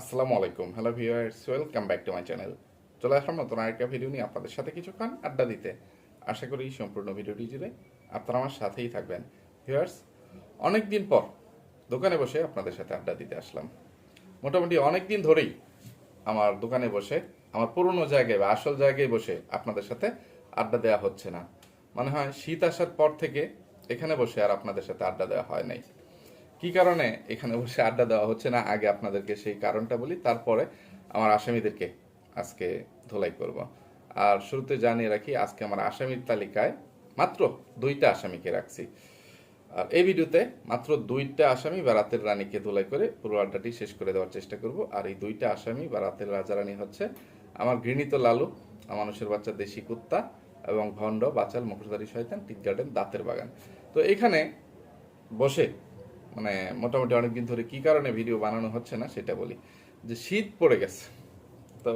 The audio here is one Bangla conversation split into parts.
আসসালামু আলাইকুম। Hello viewers welcome back to my channel চলে আসলাম নতুন আরেকটা ভিডিও নিয়ে আপনাদের সাথে কিছুক্ষণ আড্ডা দিতে। আশা করি সম্পূর্ণ ভিডিওটি জুড়ে আপনারা আমার সাথেই থাকবেন। ভিউয়ার্স অনেক দিন পর দোকানে বসে আপনাদের সাথে আড্ডা দিতে আসলাম। মোটামুটি অনেক দিন ধরেই আমার দোকানে বসে, আমার পুরনো জায়গায় বা আসল জায়গায় বসে আপনাদের সাথে আড্ডা দেওয়া হচ্ছে না। মনে হয় শীত আসার পর থেকে এখানে বসে আর আপনাদের সাথে আড্ডা দেওয়া হয় নাই। কি কারণে এখানে বসে আড্ডা দেওয়া হচ্ছে না? আগে আপনাদেরকে সেই কারণটা বলি, তারপরে আমার আসামিদেরকে আজকে ধোলাই করব। আর শুরুতে জানিয়ে রাখি, আজকে আমার আসামির তালিকায় মাত্র দুইটা আসামিকে রাখছি। আর এই ভিডিওতে মাত্র দুইটা আসামি বা রাতের রানীকে ধোলাই করে পুরো আড্ডাটি শেষ করে দেওয়ার চেষ্টা করব। আর এই দুইটা আসামি বা রাতের রাজা রানী হচ্ছে আমার ঘৃণিত লালু মানুষের বাচ্চা দেশি কুত্তা এবং ভণ্ড, বাচাল, মুখোশধারী, শয়তান টিক গার্ডেন দাঁতের বাগান। তো এখানে বসে মানে মোটামুটি অনেকদিন ধরে কি কারণে ভিডিও বানানো হচ্ছে না সেটা বলি, যে শীত পড়ে গেছে। তো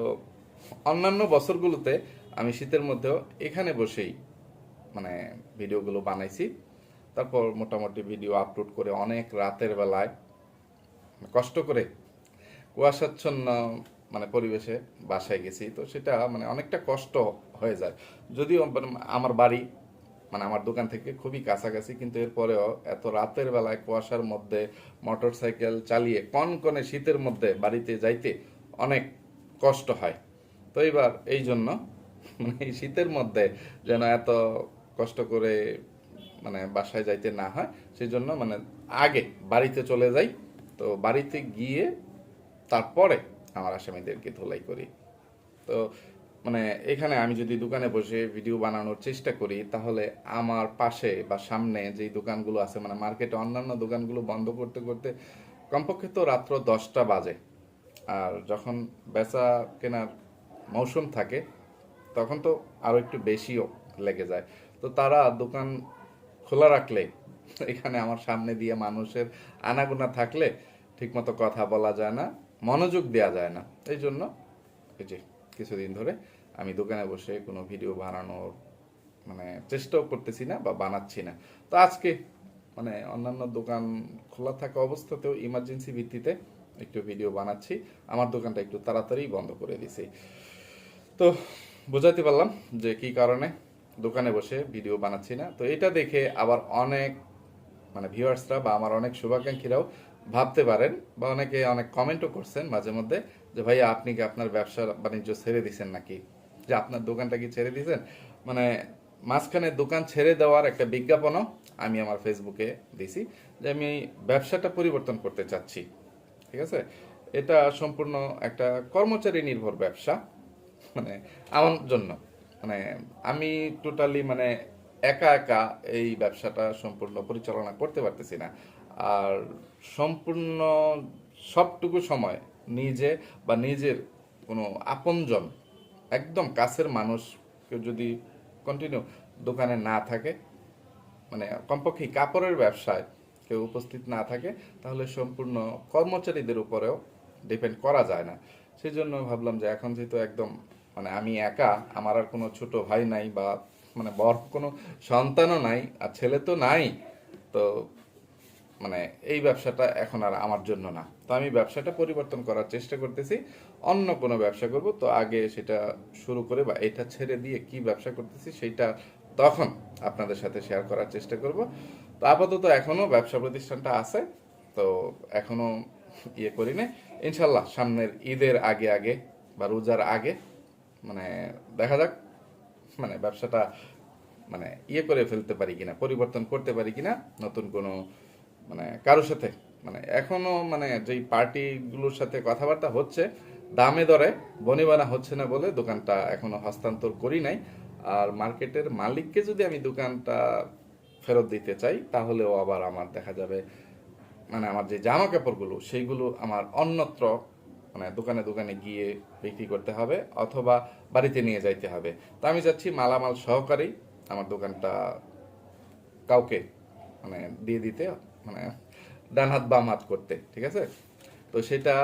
অন্যান্য বছরগুলোতে আমি শীতের মধ্যেও এখানে বসেই মানে ভিডিওগুলো বানাইছি। তারপর মোটামুটি ভিডিও আপলোড করে অনেক রাতের বেলায় কষ্ট করে কুয়াশাচ্ছন্ন মানে পরিবেশে বাসায় গেছি। তো সেটা মানে অনেকটা কষ্ট হয়ে যায়। যদিও মানে আমার বাড়ি মানে আমার দোকান থেকে খুবই কাছাকাছি, কিন্তু এরপরেও এত রাতের বেলায় কুয়াশার মধ্যে মোটর সাইকেল চালিয়ে কনকনে শীতের মধ্যে বাড়িতে যাইতে অনেক কষ্ট হয়। তো এবার এই জন্য মানে এই শীতের মধ্যে যেন এত কষ্ট করে মানে বাসায় যাইতে না হয় সেই জন্য মানে আগে বাড়িতে চলে যাই। তো বাড়িতে গিয়ে তারপরে আমার আসামিদেরকে ধোলাই করি। তো মানে এখানে আমি যদি দোকানে বসে ভিডিও বানানোর চেষ্টা করি, তাহলে আমার পাশে বা সামনে যেই দোকানগুলো আছে মানে মার্কেটে অন্যান্য দোকানগুলো বন্ধ করতে করতে কমপক্ষে তো রাত্র দশটা বাজে। আর যখন বেচা কেনার মৌসুম থাকে, তখন তো আরও একটু বেশিও লেগে যায়। তো তারা দোকান খোলা রাখলে, এখানে আমার সামনে দিয়ে মানুষের আনাগোনা থাকলে ঠিকমতো কথা বলা যায় না, মনোযোগ দেওয়া যায় না। এই জন্য এই যে কিছুদিন ধরে আমি দোকানে বসে কোনো ভিডিও বানানোর মানে চেষ্টাও করতেছি না বা বানাচ্ছি না। তো আজকে মানে অন্যান্য দোকান খোলা থাকা অবস্থাতেও ইমার্জেন্সি ভিত্তিতে একটু ভিডিও বানাচ্ছি। আমার দোকানটা একটু তাড়াতাড়ি বন্ধ করে দিছি। তো বোঝাতে পারলাম যে কি কারণে দোকানে বসে ভিডিও বানাচ্ছি না। তো এটা দেখে আবার অনেক মানে ভিউয়ার্সরা বা আমার অনেক শুভাকাঙ্ক্ষীরাও ভাবতে পারেন বা অনেকে অনেক কমেন্টও করছেন মাঝে মধ্যে যে ভাইয়া আপনি কি আপনার ব্যবসা বাণিজ্য ছেড়ে দিছেন নাকি? যে আপনার দোকানটা কি ছেড়ে দিছেন? মানে মাঝখানে দোকান ছেড়ে দেওয়ার একটা বিজ্ঞাপনও আমি আমার ফেসবুকে দিছি যে আমি ব্যবসাটা পরিবর্তন করতে চাচ্ছি। ঠিক আছে? এটা সম্পূর্ণ একটা কর্মচারী নির্ভর ব্যবসা মানে আমার জন্য। মানে আমি টোটালি মানে একা একা এই ব্যবসাটা সম্পূর্ণ পরিচালনা করতে পারতেছি না। আর সম্পূর্ণ সবটুকু সময় নিজে বা নিজের কোনো আপনজন, একদম কাছের মানুষ কেউ যদি কন্টিনিউ দোকানে না থাকে মানে কমপক্ষে কাপড়ের ব্যবসায় কেউ উপস্থিত না থাকে, তাহলে সম্পূর্ণ কর্মচারীদের উপরেও ডিপেন্ড করা যায় না। সেই জন্য ভাবলাম যে এখন যেহেতু একদম মানে আমি একা, আমার আর কোনো ছোট ভাই নাই বা মানে বড় কোনো সন্তানও নাই আর ছেলে তো নাই, তো মানে এই ব্যবসাটা এখন আর আমার জন্য না। তো আমি ব্যবসাটা পরিবর্তন করার চেষ্টা করতেছি, অন্য কোনো ব্যবসা করব। তো আগে সেটা শুরু করে বা এটা ছেড়ে দিয়ে কি ব্যবসা করতেছি সেটা তখন আপনাদের সাথে শেয়ার করার চেষ্টা করব। তো আপাতত এখনও ব্যবসা প্রতিষ্ঠানটা আছে, তো এখনও ইয়ে করি না ইনশাল্লাহ সামনের ঈদের আগে আগে বা রোজার আগে মানে দেখা যাক মানে ব্যবসাটা মানে ইয়ে করে ফেলতে পারি কিনা, পরিবর্তন করতে পারি কিনা, নতুন কোনো মানে কারোর সাথে মানে এখনও মানে যেই পার্টিগুলোর সাথে কথাবার্তা হচ্ছে, দামে দরে বনিবানা হচ্ছে না বলে দোকানটা এখনও হস্তান্তর করি নাই। আর মার্কেটের মালিককে যদি আমি দোকানটা ফেরত দিতে চাই, তাহলেও আবার আমার দেখা যাবে মানে আমার যে জামা কাপড়গুলো সেইগুলো আমার অন্যত্র মানে দোকানে দোকানে গিয়ে বিক্রি করতে হবে অথবা বাড়িতে নিয়ে যাইতে হবে। তো আমি চাচ্ছি মালামাল সহকারেই আমার দোকানটা কাউকে মানে দিয়ে দিতে মানে ডান হাত, বাম হাত করতে, ঠিক আছে? তো সেটা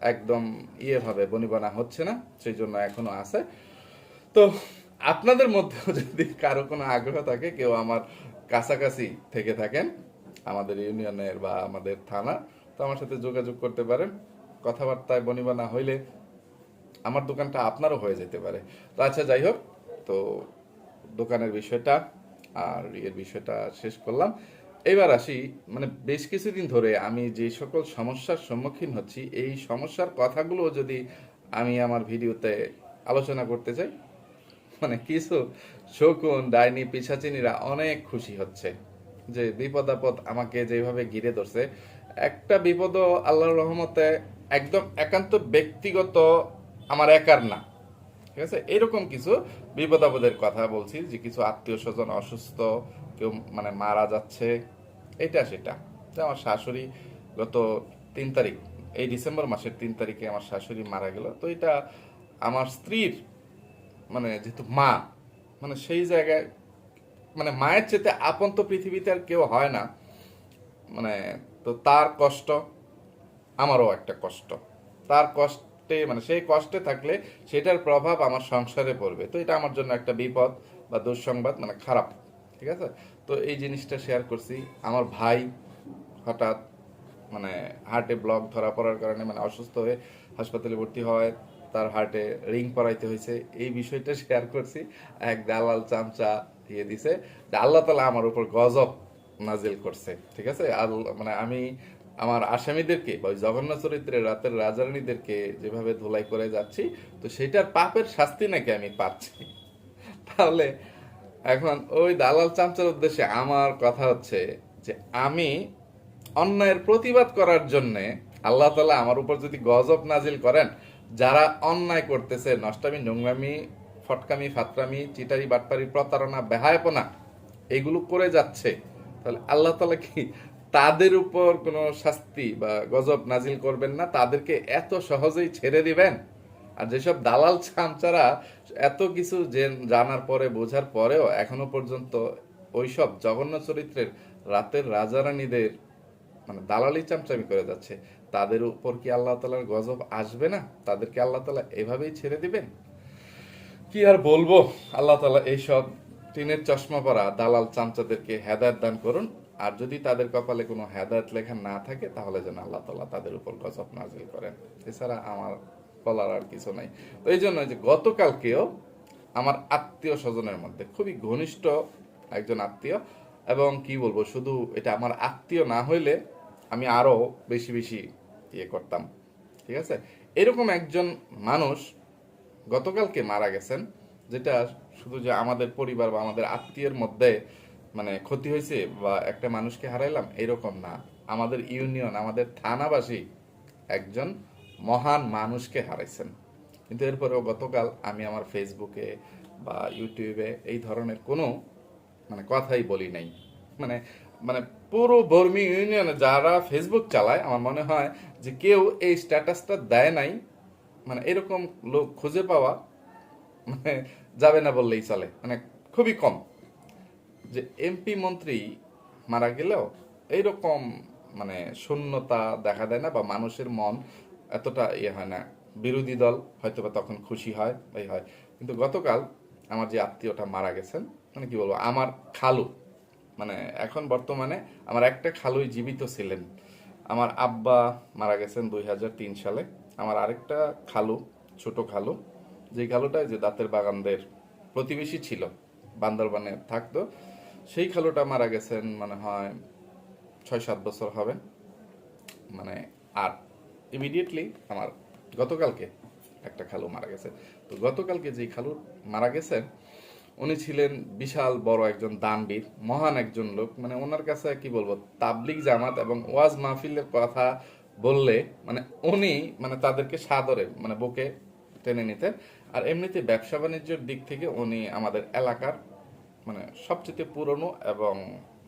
একদম ইয়ে ভাবে বনিবনা হচ্ছে না, সেই জন্য এখনও আছে। তো আপনাদের মধ্যেও যদি কারও কোনো আগ্রহ থাকে, কেউ আমার কাছাকাছি থেকে থাকেন, আমাদের ইউনিয়নের বা আমাদের থানা, তো আমার সাথে যোগাযোগ করতে পারেন। কথাবার্তায় বনিবা না হইলে আমার দোকানটা আপনারও হয়ে যেতে পারে। তো আচ্ছা যাই হোক, তো দোকানের বিষয়টা আর ইয়ের বিষয়টা শেষ করলাম। এবার আসি মানে বেশ কিছুদিন ধরে আমি যে সকল সমস্যার সম্মুখীন হচ্ছি, এই সমস্যার কথাগুলো যদি আমি আমার ভিডিওতে আলোচনা করতে চাই মানে কিছু শকুন, ডাইনি পিসাচিনীরা অনেক খুশি হচ্ছে যে বিপদ আপদ আমাকে যেভাবে ঘিরে ধরছে। একটা বিপদ আল্লাহর রহমতে একদম একান্ত ব্যক্তিগত আমার একার না। ঠিক আছে? এরকম কিছু বিপদ আপদের কথা বলছি যে কিছু আত্মীয় স্বজন অসুস্থ কেউ মানে মারা যাচ্ছে এটা সেটা। আমার শাশুড়ি গত তিন তারিখ, এই ডিসেম্বর মাসের তিন তারিখে আমার শাশুড়ি মারা গেল। তো এটা আমার স্ত্রীর মানে যেহেতু মা মানে সেই জায়গায় মানে মায়ের চেতে আপন তো পৃথিবীতে আর কেউ হয় না। মানে তো তার কষ্ট, আমারও একটা কষ্ট। তার কষ্টে মানে সেই কষ্টে থাকলে সেটার প্রভাব আমার সংসারে পড়বে। তো এটা আমার জন্য একটা বিপদ বা দুঃসংবাদ মানে খারাপ। ঠিক আছে? তো এই জিনিসটা শেয়ার করছি। আমার ভাই হঠাৎ মানে হার্টে ব্লক ধরা পড়ার কারণে মানে অসুস্থ হয়ে হাসপাতালে ভর্তি হয়, তার হার্টে রিং পরাইতে হয়েছে। এই বিষয়টা শেয়ার করছি। এক দালাল চামচা দিয়ে দিছে। আল্লাহ তালা আমার উপর গজব নাজিল করছে, ঠিক আছে? আল- মানে আমি আমার আসামিদেরকে বা জগন্নাথ চরিত্রের রাতের রাজারানীদেরকে যেভাবে ধুলাই করে যাচ্ছি, তো সেটার পাপের শাস্তি নাকি আমি পাচ্ছি? তাহলে এখন ওই দালাল চামচার উদ্দেশ্যে আমার কথা হচ্ছে যে আমি অন্যায়ের প্রতিবাদ করার জন্য আল্লাহ তালা আমার উপর যদি গজব নাজিল করেন, যারা অন্যায় করতেছে, নষ্টামি, নোংরামি, ফটকামি, ফাতরামি, চিটারি, বাটপারি, প্রতারণা, বেহায়পনা, এগুলো করে যাচ্ছে, তাহলে আল্লাহ তালা কি তাদের উপর কোনো শাস্তি বা গজব নাজিল করবেন না? তাদেরকে এত সহজেই ছেড়ে দিবেন? আর যেসব দালাল চামচারা এত কিছু জেন- জানার পরে, বোঝার পরেও এখনও পর্যন্ত ওইসব জঘন্য চরিত্রের রাতের রাজারানীদের মানে দালালি চামচামি করে যাচ্ছে। তাদের উপর কি আল্লাহ তালার গজব আসবে না? তাদেরকে আল্লাহ তালা এভাবেই ছেড়ে দিবেন? কি আর বলব? আল্লাহ তালা এইসব টিনের চশমা পরা দালাল চামচাদেরকে হেদায়ত দান করুন। আর যদি তাদের কপালে কোনো হেদায়ত লেখা না থাকে, তাহলে যেন আল্লাহ তালা তাদের উপর গজব নাজিল করেন। এছাড়া আমার বলার আর কিছু নাই। তো এই জন্য যে গতকালকেও আমার আত্মীয় স্বজনের মধ্যে খুবই ঘনিষ্ঠ একজন আত্মীয়, এবং কি বলব, শুধু এটা আমার আত্মীয় না হইলে আমি আরও বেশি বেশি ইয়ে করতাম, ঠিক আছে? এরকম একজন মানুষ গতকালকে মারা গেছেন, যেটা শুধু যে আমাদের পরিবার বা আমাদের আত্মীয়ের মধ্যে মানে ক্ষতি হয়েছে বা একটা মানুষকে হারাইলাম, এরকম না। আমাদের ইউনিয়ন, আমাদের থানাবাসী একজন মহান মানুষকে হারাইছেন। কিন্তু এরপরেও গতকাল আমি আমার ফেসবুকে বা ইউটিউবে এই ধরনের কোনো মানে কথাই বলি নাই। মানে মানে পুরো বর্মী ইউনিয়নে যারা ফেসবুক চালায়, আমার মনে হয় যে কেউ এই স্ট্যাটাসটা দেয় নাই। মানে এরকম লোক খুঁজে পাওয়া মানে যাবে না বললেই চলে। মানে খুবই কম। যে এমপি মন্ত্রী মারা গেলেও এইরকম মানে শূন্যতা দেখা দেয় না বা মানুষের মন এতটা ইয়ে হয় না। বিরোধী দল হয়তো বা তখন খুশি হয় এই হয়। কিন্তু গতকাল আমার যে আত্মীয়টা মারা গেছেন মানে কি বলব, আমার খালু মানে এখন বর্তমানে আমার একটা খালুই জীবিত ছিলেন। আমার আব্বা মারা গেছেন দুই হাজার তিন সালে। আমার আরেকটা খালু, ছোট খালু যে খালুটা যে দাঁতের বাগানদের প্রতিবেশী ছিল, বান্দরবানে থাকতো, সেই খালুটা মারা গেছেন মনে হয় ছয় সাত বছর হবে মানে আর ইমিডিয়েটলি আমার গতকালকে একটা খালু মারা গেছে। তো গতকালকে যে খালু মারা গেছেন উনি ছিলেন বিশাল বড় একজন দানবীর, মহান একজন লোক। মানে ওনার কাছে কি বলব, তাবলিগ জামাত এবং ওয়াজ মাহফিলের কথা বললে মানে উনি মানে তাদেরকে সাদরে মানে বুকে টেনে নিতেন। আর এমনিতে ব্যবসা বাণিজ্যের দিক থেকে উনি আমাদের এলাকার মানে সবচেয়ে পুরনো এবং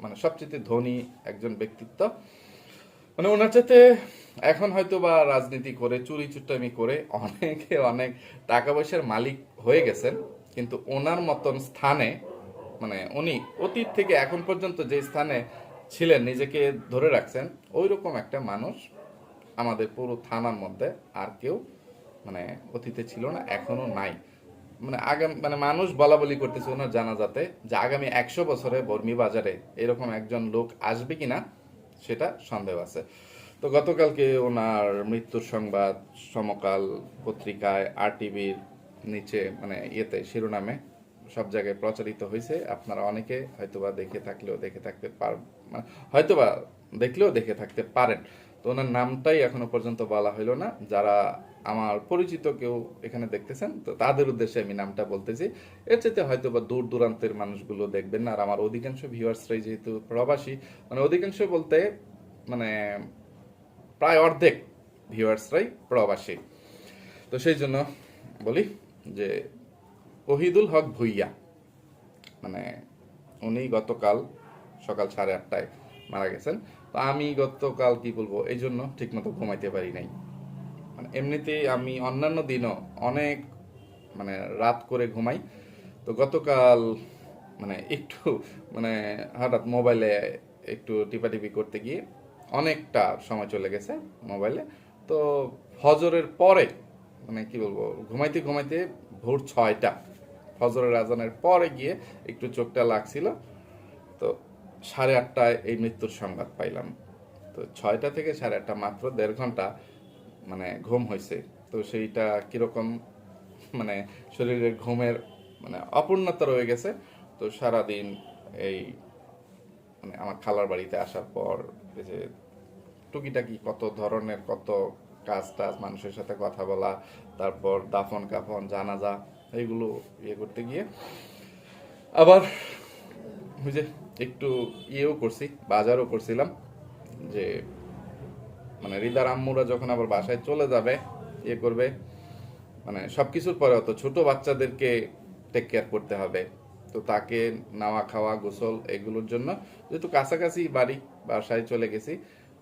মানে সবচেয়ে ধনী একজন ব্যক্তিত্ব। মানে ওনার চাইতে এখন হয়তো বা রাজনীতি করে, চুরি চুট্টামি করে অনেকে অনেক টাকা পয়সার মালিক হয়ে গেছেন, কিন্তু ওনার মতন স্থানে মানে উনি অতীত থেকে এখন পর্যন্ত যে স্থানে ছিলেন, নিজেকে ধরে রাখছেন ওই রকম একটা মানুষ আমাদের পুরো থানার মধ্যে আর কেউ মানে অতীতে ছিল না এখনও নাই। মানে আগামী মানে মানুষ বলা বলি করতেছে ওনার জানা যাতে যে আগামী একশো বছরে বর্মী বাজারে এরকম একজন লোক আসবে কিনা সেটা সন্দেহ আছে। তো গতকালকে ওনার মৃত্যুর সংবাদ সমকাল পত্রিকায় আর টিভির নিচে মানে ইয়েতে, শিরোনামে সব জায়গায় প্রচারিত হয়েছে। আপনারা অনেকে হয়তোবা দেখে থাকলেও দেখে থাকতে পার মানে হয়তোবা দেখলেও দেখে থাকতে পারেন। তো ওনার নামটাই এখনও পর্যন্ত বলা হইল না। যারা আমার পরিচিত কেউ এখানে দেখতেছেন, তো তাদের উদ্দেশ্যে আমি নামটা বলতেছি। এর চাইতে হয়তো বা দূর দূরান্তের মানুষগুলো দেখবেন না, আর আমার অধিকাংশ ভিউয়ার্সরাই যেহেতু প্রবাসী মানে অধিকাংশ বলতে মানে প্রায় অর্ধেক ভিউয়ার্সরাই প্রবাসী। তো সেই জন্য বলি যে, ওহিদুল হক ভুইয়া মানে উনি গতকাল সকাল সাড়ে আটটায় মারা গেছেন। তো আমি গতকাল কি বলব, এই জন্য ঠিকমতো ঘুমাইতে পারি নাই। মানে এমনিতেই আমি অন্যান্য দিনও অনেক মানে রাত করে ঘুমাই। তো গতকাল মানে একটু মানে হঠাৎ মোবাইলে একটু টিপাটিপি করতে গিয়ে অনেকটা সময় চলে গেছে মোবাইলে। তো ফজরের পরে মানে কি বলব, ঘুমাইতে ঘুমাইতে ভোর ছয়টা, ফজরের আজানের পরে গিয়ে একটু চোখটা লাগছিল। তো সাড়ে আটটায় এই মৃত্যুর সংবাদ পাইলাম। তো ছয়টা থেকে সাড়ে আটটা মাত্র দেড় ঘণ্টা মানে ঘুম হয়েছে তো সেইটা কীরকম মানে শরীরের ঘুমের মানে অপূর্ণতা রয়ে গেছে। তো সারাদিন এই মানে আমার খালার বাড়িতে আসার পর এই যে টুকিটাকি কত ধরনের, কত কাজ টাজ, মানুষের সাথে কথা বলা, তারপর দাফন কাফন, জানাজা, এইগুলো ইয়ে করতে গিয়ে আবার ওই যে একটু ইয়েও করছি, বাজারও করছিলাম যে মানে হৃদার আম্মুরা যখন আবার বাসায় চলে যাবে ইয়ে করবে মানে সবকিছুর পরে তো ছোট বাচ্চাদেরকে টেক কেয়ার করতে হবে। তো তাকে নাওয়া, খাওয়া, গোসল এগুলোর জন্য যেহেতু কাছাকাছি বাড়ি, বাসায় চলে গেছি,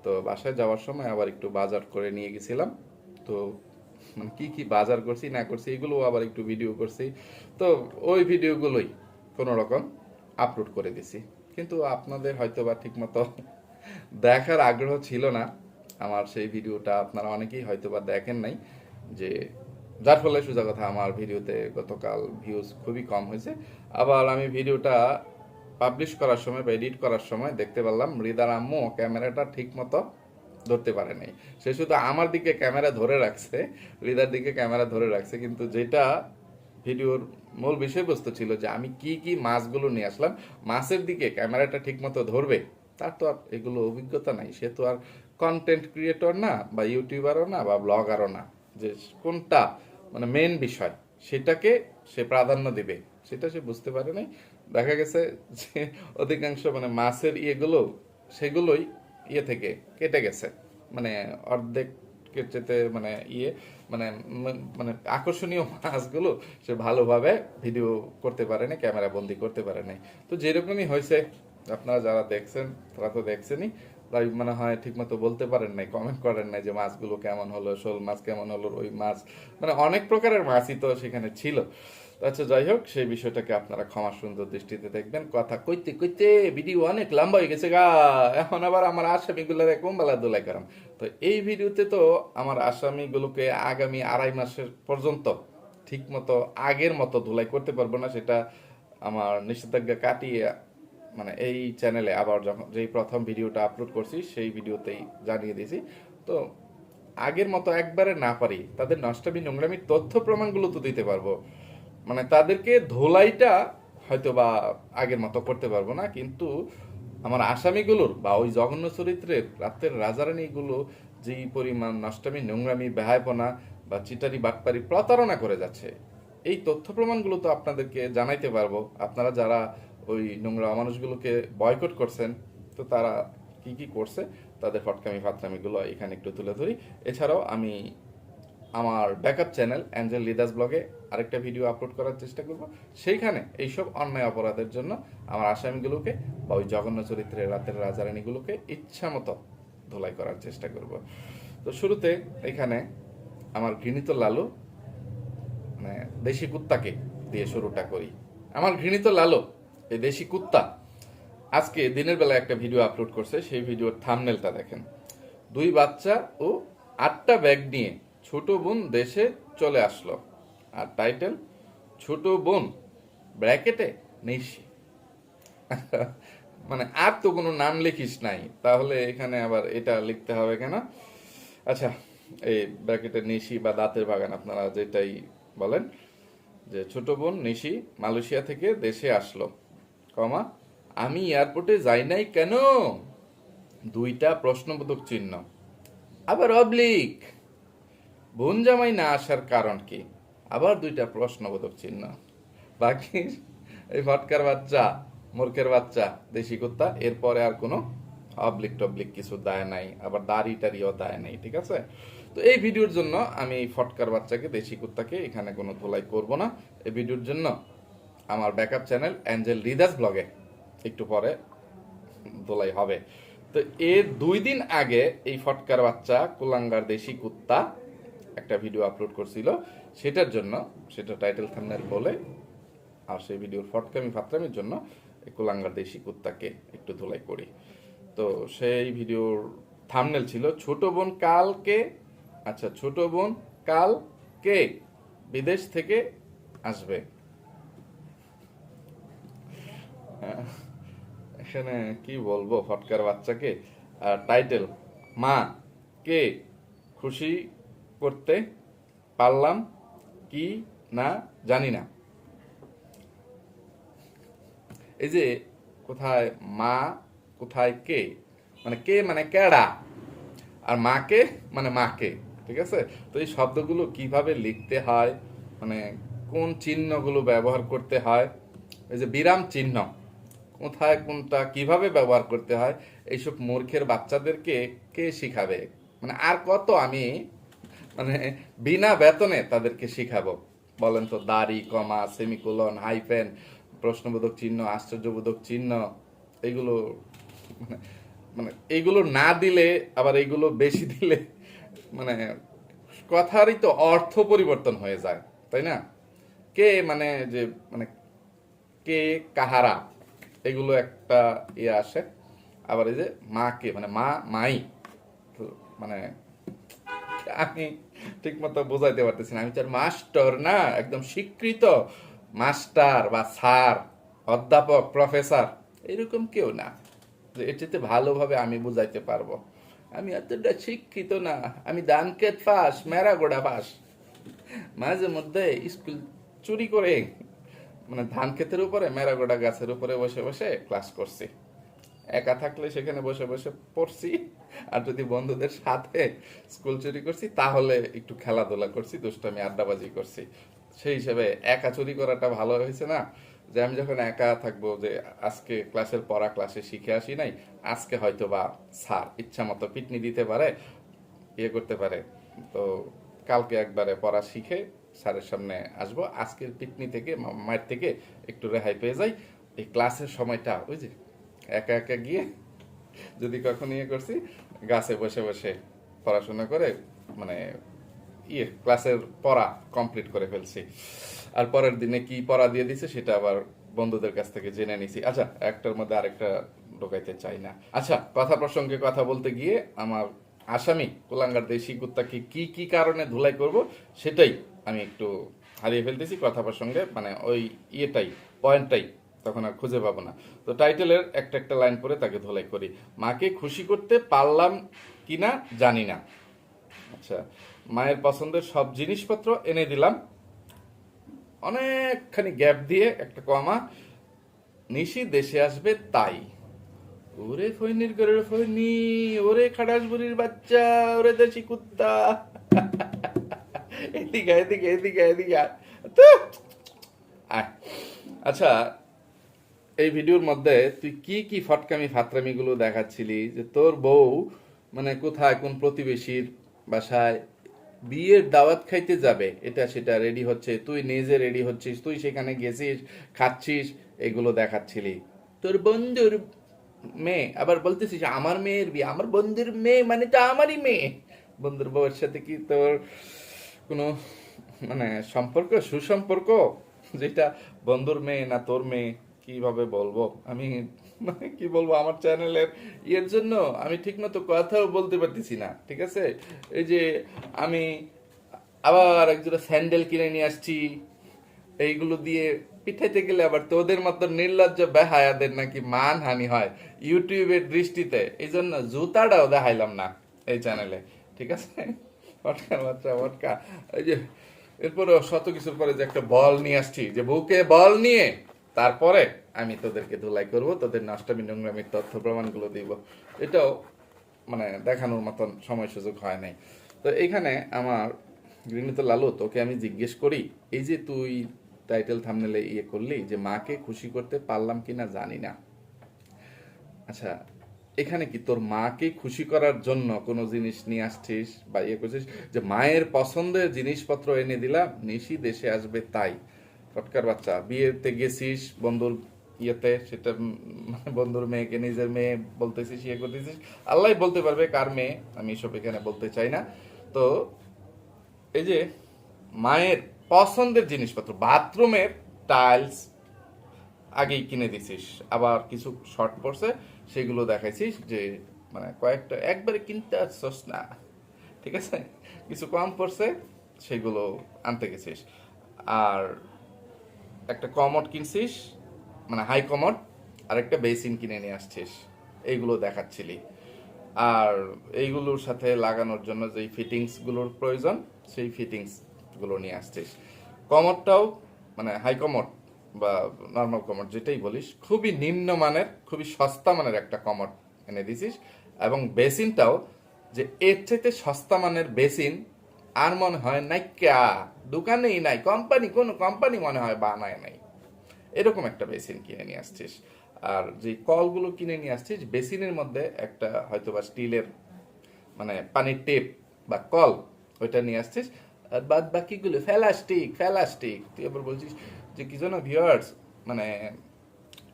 তো বাসায় যাওয়ার সময় আবার একটু বাজার করে নিয়ে গেছিলাম। তো মানে কী, কি বাজার করছি, না করছি, এগুলো আবার একটু ভিডিও করছি। তো ওই ভিডিওগুলোই কোনো রকম আপলোড করে দিছি। কিন্তু আপনাদের হয়তো বা ঠিকমতো দেখার আগ্রহ ছিল না। আমার সেই ভিডিওটা আপনারা অনেকেই হয়তো বা দেখেন নাই, যে যার ফলে সোজা কথা আমার ভিডিওতে গতকাল ভিউজ খুবই কম হয়েছে। আবার আমি ভিডিওটা পাবলিশ করার সময় বা এডিট করার সময় দেখতে পারলাম মৃদার আম্মু ক্যামেরাটা ঠিক মতো ধরতে পারে নাই। সে শুধু আমার দিকে ক্যামেরা ধরে রাখছে হৃদার দিকে ক্যামেরা ধরে রাখছে, কিন্তু যেটা ভিডিওর মূল বিষয়বস্তু ছিল যে আমি কি কি মাছগুলো নিয়ে আসলাম, মাছের দিকে ক্যামেরাটা ঠিক মতো ধরবে, তার তো আর এগুলো অভিজ্ঞতা নাই। সে তো আর কন্টেন্ট ক্রিয়েটর না, বা ইউটিউবারও না, বা ব্লগারও না, যে কোনটা মানে মেন বিষয়, সেটাকে সে প্রাধান্য দিবে। সেটা সে বুঝতে পারে নাই। দেখা গেছে যে অধিকাংশ মানে মাছের ইয়েগুলো, সেগুলোই ইয়ে থেকে কেটে গেছে। মানে অর্ধেক চেতে মানে ইয়ে মানে মানে আকর্ষণীয় মাছগুলো সে ভালোভাবে ভিডিও করতে পারে না ক্যামেরা বন্দি করতে পারে নাই। তো যেরকমই হয়েছে, আপনারা যারা দেখছেন, তারা তো দেখছেনই। তাই মনে হয়, ঠিকমতো বলতে পারেন নাই কমেন্ট করেন নাই যে মাছগুলো কেমন হলো, শোল মাছ কেমন হলো ওই মাছ মানে অনেক প্রকারের মাছই তো সেখানে ছিল। আচ্ছা যাই হোক, সেই বিষয়টাকে আপনারা ক্ষমা সুন্দর দৃষ্টিতে দেখবেন। কথা কইতে কইতে ভিডিও অনেক লম্বা হয়ে গেছে গা। এখন আবার আমার আসামিগুলো আসামিগুলোর বেলা দোলাই করাম। তো এই ভিডিওতে তো আমার আসামিগুলোকে আগামী আড়াই মাসের পর্যন্ত ঠিক মতো আগের মতো ধুলাই করতে পারব না, সেটা আমার নিষেধাজ্ঞা কাটিয়ে মানে এই চ্যানেলে আবার যখন যেই প্রথম ভিডিওটা আপলোড করছি, সেই ভিডিওতেই জানিয়ে দিয়েছি। তো আগের মতো একবারে না পারি। তাদের নষ্টামি নোংরামির তথ্য প্রমাণগুলো তো দিতে পারব। মানে তাদেরকে ধোলাইটা হয়তো বা আগের মতো করতে পারব না, কিন্তু আমার আসামিগুলোর বা ওই জঘন্য চরিত্রের, রাতের রাজারানীগুলো যেই পরিমাণ নষ্টামি, নোংরামি, বেহায়পনা বা চিটারি বাটপারি প্রতারণা করে যাচ্ছে, এই তথ্য প্রমাণগুলো তো আপনাদেরকে জানাইতে পারব। আপনারা যারা ওই নোংরা মানুষগুলোকে বয়কট করছেন, তো তারা কি কি করছে, তাদের ফটকামি ফাতরামিগুলো এখানে একটু তুলে ধরি। এছাড়াও আমি আমার ব্যাকআপ চ্যানেল অ্যাঞ্জেল লিদাস ব্লগে আরেকটা ভিডিও আপলোড করার চেষ্টা করব। সেইখানে এইসব অন্যায় অপরাধের জন্য আমার আসামিগুলোকে বা ওই জঘন্য চরিত্রের রাতের রাজারানীগুলোকে ইচ্ছা মতো ধোলাই করার চেষ্টা করব। তো শুরুতে এখানে আমার ঘৃণিত লালু মানে দেশি কুত্তাকে দিয়ে শুরুটা করি। আমার ঘৃণিত লালু এই দেশি কুত্তা। আজকে দিনের বেলা একটা ভিডিও আপলোড করছে, সেই ভিডিওর থামনেলটা দেখেন। দুই বাচ্চা ও আটটা ব্যাগ নিয়ে ছোট বোন দেশে চলে আসলো। আর টাইটেল ছোট বোন ব্র্যাকেটে নিশি মানে আর তো কোনো নাম লিখিস নাই। তাহলে এখানে আবার এটা লিখতে হবে কেন? আচ্ছা এই ব্র্যাকেটে নিশি বা দাঁতের বাগান আপনারা যেটাই বলেন, যে ছোট বোন নিশি মালয়েশিয়া থেকে দেশে আসলো। কমা, আমি এয়ারপোর্টে যাই নাই কেন? দুইটা প্রশ্নবোধক চিহ্ন। আবার অবলিক। বোন জামাই না আসার কারণ কি? আবার দুইটা প্রশ্নবোধক চিহ্ন। বাকি এই ফটকার বাচ্চা মূর্খের বাচ্চা, দেশি কুত্তা, এরপরে আর কোনো অবলিক টবলিক কিছু দায় নাই, আবার দাড়ি টাড়িও দেয় নাই, ঠিক আছে? তো এই ভিডিওর জন্য আমি ফটকার বাচ্চাকে, দেশি কুত্তাকে এখানে কোনো ধোলাই করব না। এই ভিডিওর জন্য আমার ব্যাকআপ চ্যানেল অ্যাঞ্জেল রিদাস ব্লগে একটু পরে দোলাই হবে। তো এর দুই দিন আগে এই ফটকার বাচ্চা, কুলাঙ্গার দেশি কুত্তা, একটা ভিডিও আপলোড করছিল। সেটার জন্য, সেটা টাইটেল থাম্বনেল বলে, আর সেই ভিডিওর ফটকামি ফাতরামির জন্য কুলাঙ্গার দেশি কুত্তাকে একটু ধুলাই করি। তো সেই ভিডিওর থামনেল ছিল, ছোট বোন কালকে আচ্ছা ছোট বোন কাল কে বিদেশ থেকে আসবে। এখানে কি বলব ফটকার বাচ্চাকে? আর টাইটেল মা, কে? খুশি করতে পারলাম কি না জানি না। এই যে কোথায় মা, কোথায় কে? মানে কে মানে কেডা? আর মাকে মানে মাকে ঠিক আছে? তো এই শব্দগুলো কীভাবে লিখতে হয়? মানে কোন চিহ্নগুলো ব্যবহার করতে হয়? এই যে বিরাম চিহ্ন। কোথায় কোনটা কীভাবে ব্যবহার করতে হয়, এইসব মূর্খের বাচ্চাদেরকে কে শিখাবে? মানে আর কত আমি মানে বিনা বেতনে তাদেরকে শিখাবো? বলেন তো, দাড়ি, কমা, সেমিকোলন, হাইফেন, প্রশ্নবোধক চিহ্ন, আশ্চর্যবোধক চিহ্ন, এগুলো মানে মানে এইগুলো না দিলে, আবার এইগুলো বেশি দিলে মানে কথারই তো অর্থ পরিবর্তন হয়ে যায়, তাই না? কে মানে যে মানে কে কাহারা? এগুলো একটা ইয়ে আসে। আবার এই যে মা কে মানে মা, মাই। মানে আমি ঠিক মতো বোঝাইতে পারতেছি না। আমি তো মাস্টার না, একদম স্বীকৃত মাস্টার বা স্যার, অধ্যাপক, প্রফেসর, এরকম কেউ না। যে এটাতে ভালোভাবে আমি বুঝাইতে পারব। আমি এতটা শিক্ষিত না। আমি দানকেত পাস মেরাগোড়া পাস মাঝে মধ্যে স্কুল চুরি করে মানে ধান ক্ষেতের উপরে, মেরাগোড়া গাছের উপরে বসে বসে ক্লাস করছি। একা থাকলে সেখানে বসে বসে পড়ছি। আর যদি বন্ধুদের সাথে স্কুল চুরি করছি, তাহলে একটু খেলাধুলা করছি, দুষ্টামি, আড্ডাবাজি করছি। সেই হিসেবে একা চুরি করাটা ভালো হয়েছে না? যে আমি যখন একা থাকব যে আজকে ক্লাসের পড়া ক্লাসে শিখে আসি নাই, আজকে হয়তো বা স্যার ইচ্ছা মতো পিটনি দিতে পারে ইয়ে করতে পারে। তো কালকে একবারে পড়া শিখে স্যারের সামনে আসব। আজকের পিকনি থেকে মায়ের থেকে একটু রেহাই পেয়ে যাই। এই ক্লাসের সময়টা, ওই যে একা একা গিয়ে যদি কখন ইয়ে করছি, গাছে বসে বসে পড়াশোনা করে মানে ইয়ে ক্লাসের পড়া কমপ্লিট করে ফেলছি। আর পরের দিনে কি পড়া দিয়ে দিছে, সেটা আবার বন্ধুদের কাছ থেকে জেনে নিছি। আচ্ছা একটার মধ্যে আরেকটা ঢোকাইতে চাই না। আচ্ছা কথা প্রসঙ্গে কথা বলতে গিয়ে আমার আসামি, কোলাঙ্গার দেশি কুত্তাকে কি কি কারণে ধুলাই করব, সেটাই আমি একটু হারিয়ে ফেলতেছি কথা প্রসঙ্গে মানে ওই ইয়েটাই পয়েন্টটাই তখন আর খুঁজে পাবো না। তো টাইটেলের একটা একটা লাইন পরে তাকে ধোলাই করি। মাকে খুশি করতে পারলাম কিনা জানি না। আচ্ছা মায়ের পছন্দের সব জিনিসপত্র এনে দিলাম। অনেকখানি গ্যাপ দিয়ে একটা কমা নিশি দেশে আসবে তাই। ওরে ফৈনির করে ফৈনি, ওরে খাটাস বুড়ির বাচ্চা, ওরে দেশি কুত্তা। এদিকে এদিকে এদিকে এদিকে আচ্ছা এই ভিডিওর মধ্যে তুই কি কি ফটকামি ফাতরামি গুলো দেখাচ্ছিলি? যে তোর বউ মানে কোথায়, কোন প্রতিবেশীর বাসায় বিয়ের দাওয়াত খাইতে যাবে? এটা সেটা রেডি হচ্ছে। তুই নিজে রেডি হচ্ছিস, তুই সেখানে গেছিস, খাচ্ছিস, এগুলো দেখাচ্ছিলি। তোর বন্ধুর মেয়ে, আবার বলতেছিস আমার মেয়ের বিয়ে। আমার বন্ধুর মেয়ে মানে তো আমারই মেয়ে। বন্ধুর বউয়ের সাথে কি তোর কোনো মানে সম্পর্ক, সুসম্পর্ক যেটা বন্ধুর মেয়ে না তোর মেয়ে, কীভাবে বলব? আমি মানে কি বলব আমার চ্যানেলের ইয়ের জন্য আমি ঠিকমতো কথাও বলতে পারতেছি না, ঠিক আছে? এই যে আমি আবার একজোড়া স্যান্ডেল কিনে নিয়ে আসছি, এইগুলো দিয়ে পিঠাইতে গেলে আবার তোদের মতো নির্লজ্জ বেহায়াদের নাকি মানহানি হয় ইউটিউবের দৃষ্টিতে। এই জন্য জুতাটাও দেখাইলাম না এই চ্যানেলে, ঠিক আছে? পটকার এই যে এরপরে শত কিছুর পরে যে একটা বল নিয়ে আসছি, যে বুকে বল নিয়ে, তারপরে আমি তোদেরকে ধুলাই করব, তোদের নষ্টামি নোংরামির তথ্য প্রমাণগুলো দিব। এটাও মানে দেখানোর মতন সময় সুযোগ হয় নাই। তো এখানে আমার গৃহীত লালু, তোকে আমি জিজ্ঞেস করি, এই যে তুই টাইটেল থামনেলে ইয়ে করলি, যে মাকে খুশি করতে পারলাম কিনা জানি না। আচ্ছা এখানে কি তোর মাকে খুশি করার জন্য কোনো জিনিস নিয়ে আসছিস বা ইয়ে করছিস? যে মায়ের পছন্দের জিনিসপত্র এনে দিলাম, নিশি দেশে আসবে তাই। ফটকার বাচ্চা, বিয়েতে গেছিস, বন্ধুর ইয়েতে, সেটা মানে বন্ধুর মেয়েকে, নিজের মেয়ে বলতেছিস ইয়ে করতেছিস আল্লাহ বলতে পারবে কার মেয়ে, আমি এসব এখানে বলতে চাই না। তো এই যে মায়ের পছন্দের জিনিসপত্র, বাথরুমের টাইলস আগেই কিনে দিছিস। আবার কিছু শর্ট পড়ছে, সেগুলো দেখাইছিস যে মানে কয়েকটা একবারে কিনতে আসছস না, ঠিক আছে? কিছু কম পড়ছে, সেগুলো আনতে গেছিস। আর একটা কমট কিনছিস মানে হাই কমট আর একটা বেসিন কিনে নিয়ে আসছিস, এইগুলো দেখাচ্ছিলি। আর এইগুলোর সাথে লাগানোর জন্য যেই ফিটিংসগুলোর প্রয়োজন, সেই ফিটিংসগুলো নিয়ে আসছিস। কমটটাও মানে হাই বা নর্মাল কমট যেটাই বলিস, খুবই নিম্নমানের, খুবই সস্তা মানের একটা কমট এনে দিছিস। এবং বেসিনটাও যে এর চাইতে সস্তা মানের বেসিন আর মনে হয় নাইকা দোকানেই নাই কোম্পানি কোনো কোম্পানি মনে হয় বানায় নাই। এরকম একটা বেসিন কিনে নিয়ে আসছিস। আর যে কলগুলো কিনে নিয়ে আসছিস, বেসিনের মধ্যে একটা হয়তো বা স্টিলের মানে পানির টেপ বা কল, ওইটা নিয়ে আসছিস। আর বাদ বাকিগুলো ফেলাস্টিক ফেলাস্টিক, তুই আবার বলছিস যে কি জানো ভিউয়ার্স মানে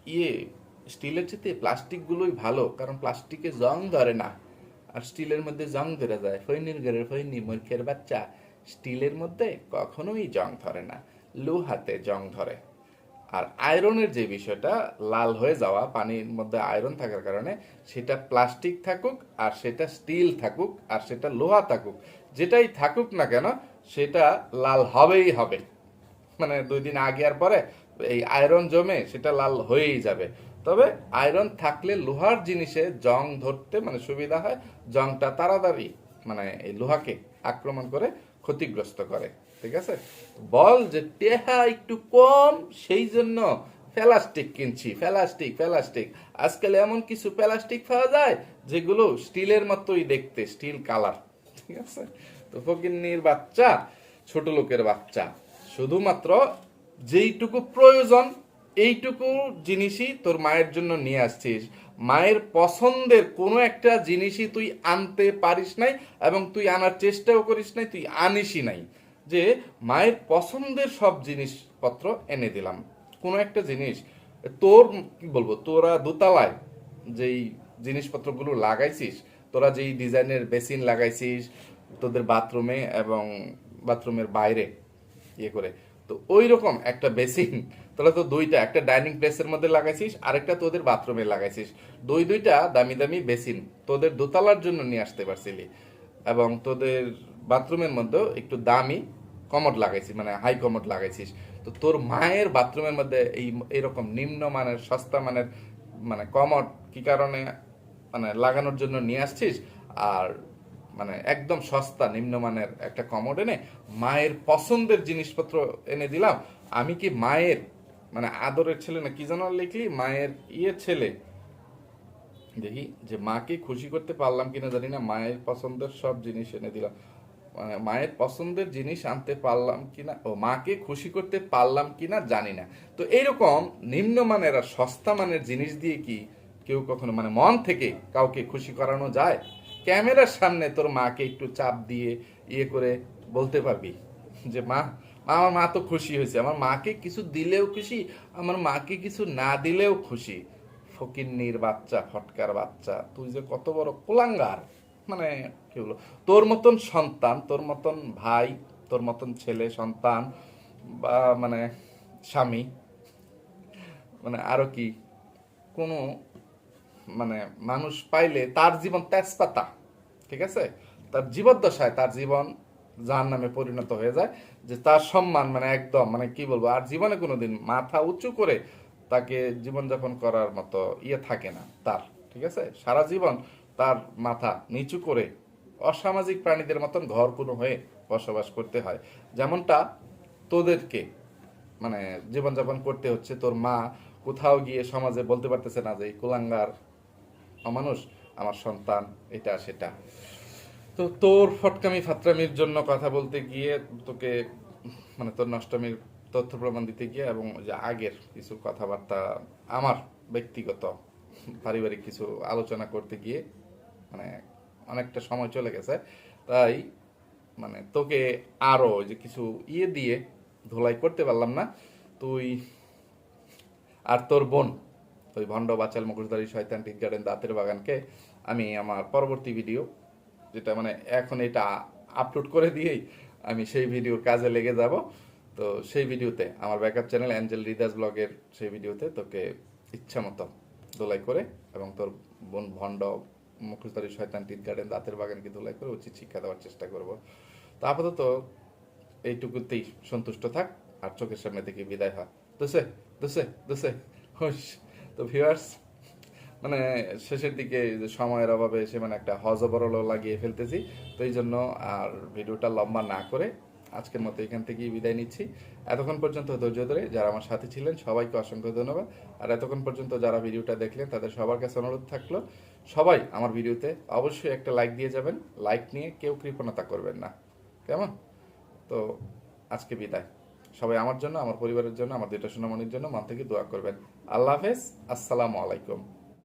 ইয়ে স্টিলের চেয়ে প্লাস্টিকগুলোই ভালো, কারণ প্লাস্টিকে জং ধরে না। আর স্টিলের মধ্যে জং ধরে যায়। ফৈনির ঘরের ফৈনি মূর্খের বাচ্চা। স্টিলের মধ্যে কখনোই জং ধরে না। লোহাতে জং ধরে। আর আয়রনের যে বিষয়টা, লাল হয়ে যাওয়া, পানির মধ্যে আয়রন থাকার কারণে, সেটা প্লাস্টিক থাকুক, আর সেটা স্টিল থাকুক, আর সেটা লোহা থাকুক। যেটাই থাকুক না কেন, সেটা লাল হবেই হবে। মানে দুই দিন আগে আর পরে এই আয়রন জমে সেটা লাল হয়েই যাবে। তবে আয়রন থাকলে লোহার জিনিসে জং ধরতে মানে সুবিধা হয়, জংটা তাড়াতাড়ি মানে এই লোহাকে আক্রমণ করে ক্ষতিগ্রস্ত করে, ঠিক আছে? বল যে টেহা একটু কম, সেই জন্য প্লাস্টিক কিনছি, প্লাস্টিক প্লাস্টিক। আজকাল এমন কিছু প্লাস্টিক পাওয়া যায় যেগুলো স্টিলের মতোই দেখতে, স্টিল কালার, ঠিক আছে? তো ফকিন্নির বাচ্চা, ছোট লোকের বাচ্চা। শুধুমাত্র যেইটুকু প্রয়োজন, এইটুকু জিনিসই তোর মায়ের জন্য নিয়ে আসছিস। মায়ের পছন্দের কোনো একটা জিনিসই তুই আনতে পারিস নাই এবং তুই আনার চেষ্টাও করিস নাই, তুই আনিসই নাই। যে মায়ের পছন্দের সব জিনিসপত্র এনে দিলাম। কোনো একটা জিনিস। তোর, কি বলব, তোরা দোতলায় যেই জিনিসপত্রগুলো লাগাইছিস, তোরা যেই ডিজাইনের বেসিন লাগাইছিস, তোদের বাথরুমে এবং বাথরুমের বাইরে ইয়ে করে। তো ওই রকম একটা বেসিন তোরা তো দুইটা, একটা ডাইনিং প্লেসের মধ্যে লাগাইছিস, আরেকটা তোদের বাথরুমে লাগাইছিস। দুই, দুইটা দামি দামি বেসিন তোদের দোতলার জন্য নিয়ে আসতে পারছিলি। এবং তোদের বাথরুমের মধ্যেও একটু দামি কমট লাগাইছিস মানে হাই কমট লাগাইছিস। তো তোর মায়ের বাথরুমের মধ্যে এই, এরকম নিম্ন মানের, সস্তা মানের মানে কমট কি কারণে মানে লাগানোর জন্য নিয়ে আসছিস? আর মানে একদম সস্তা, নিম্নমানের একটা কমোড এনে মায়ের পছন্দের জিনিসপত্র এনে দিলাম। আমি কি মায়ের মানে আদরের ছেলে না, কি যেন লিখলি? মায়ের ইয়ে ছেলে। দেখি, যে মাকে খুশি করতে পারলাম কিনা জানি না, মায়ের পছন্দের সব জিনিস এনে দিলাম। মানে মায়ের পছন্দের জিনিস আনতে পারলাম কিনা, ও মাকে খুশি করতে পারলাম কিনা জানি না। তো এইরকম নিম্নমানের আর সস্তা মানের জিনিস দিয়ে কি কেউ কখনো মানে মন থেকে কাউকে খুশি করানো যায়? ক্যামেরার সামনে তোর মাকে একটু চাপ দিয়ে ইয়ে করে বলতে পারবি যে, মা, আমার মা তো খুশি হয়েছে। আমার মাকে কিছু দিলেও খুশি, আমার মাকে কিছু না দিলেও খুশি। ফকিন্নির বাচ্চা, ফটকার বাচ্চা, তুই যে কত বড় কোলাঙ্গার। মানে কি বলব তোর মতন সন্তান, তোর মতন ভাই, তোর মতন ছেলে, সন্তান বা মানে স্বামী মানে আরও কি, কোনো মানে মানুষ পাইলে তার জীবন তেজপাতা। ঠিক আছে? তার জীবদ্দশায় তার জীবন যার নামে পরিণত হয়ে যায়, যে তার সম্মান মানে একদম মানে কি বলব, আর জীবনে কোনোদিন মাথা উঁচু করে তাকে জীবনযাপন করার মতো ইয়ে থাকে না তার, ঠিক আছে? সারা জীবন তার মাথা নিচু করে অসামাজিক প্রাণীদের মতন ঘর কোনো হয়ে বসবাস করতে হয়। যেমনটা তোদেরকে মানে জীবনযাপন করতে হচ্ছে, তোর মা কোথাও গিয়ে সমাজে বলতে পারতেছে না যে কুলাঙ্গার অমানুষ আমার সন্তান, এটা, সেটা। তো তোর ফটকামি ফাত্রামির জন্য কথা বলতে গিয়ে তোকে মানে তোর নষ্টমীর তথ্য প্রমাণ দিতে গিয়ে এবং যে আগের কিছু কথাবার্তা আমার ব্যক্তিগত, পারিবারিক কিছু আলোচনা করতে গিয়ে মানে অনেকটা সময় চলে গেছে, তাই মানে তোকে আরও যে কিছু ইয়ে দিয়ে ধোলাই করতে পারলাম না। তুই আর তোর বোন, ওই ভণ্ড বাচাল, মুখোশধারী, শয়তান টিক গার্ডেন দাঁতের বাগানকে আমি আমার পরবর্তী ভিডিও যেটা মানে এখন এটা আপলোড করে দিয়েই আমি সেই ভিডিওর কাজে লেগে যাব। তো সেই ভিডিওতে আমার ব্যাকআপ চ্যানেল অ্যাঞ্জেল রিদাস ব্লগের সেই ভিডিওতে তোকে ইচ্ছা মতো দোলাই করে এবং তোর বোন ভণ্ড মুখোশধারী শয়তান টিট গার্ডেন দাঁতের বাগানকে দোলাই করে উচিত শিক্ষা দেওয়ার চেষ্টা করব। তো আপাতত এইটুকুতেই সন্তুষ্ট থাক আর চোখের সামনে থেকে বিদায় হয় দোসে দোসে দোসে, হুস। তো ভিউয়ার্স মানে শেষের দিকে সময়ের অভাবে সে মানে একটা হজবরল লাগিয়ে ফেলতেছি। তো এই জন্য আর ভিডিওটা লম্বা না করে আজকের মতো এখান থেকেই বিদায় নিচ্ছি। এতক্ষণ পর্যন্ত ধৈর্য ধরে যারা আমার সাথে ছিলেন, সবাইকে অসংখ্য ধন্যবাদ। আর এতক্ষণ পর্যন্ত যারা ভিডিওটা দেখলেন, তাদের সবার কাছে অনুরোধ থাকল, সবাই আমার ভিডিওতে অবশ্যই একটা লাইক দিয়ে যাবেন। লাইক নিয়ে কেউ কৃপণতা করবেন না। কেমন? তো আজকে বিদায়। সবাই আমার জন্য, আমার পরিবারের জন্য, আমার দুইটা সোনামণির জন্য মন থেকে দোয়া করবেন। আল্লাহ হাফেজ, আসসালামু আলাইকুম।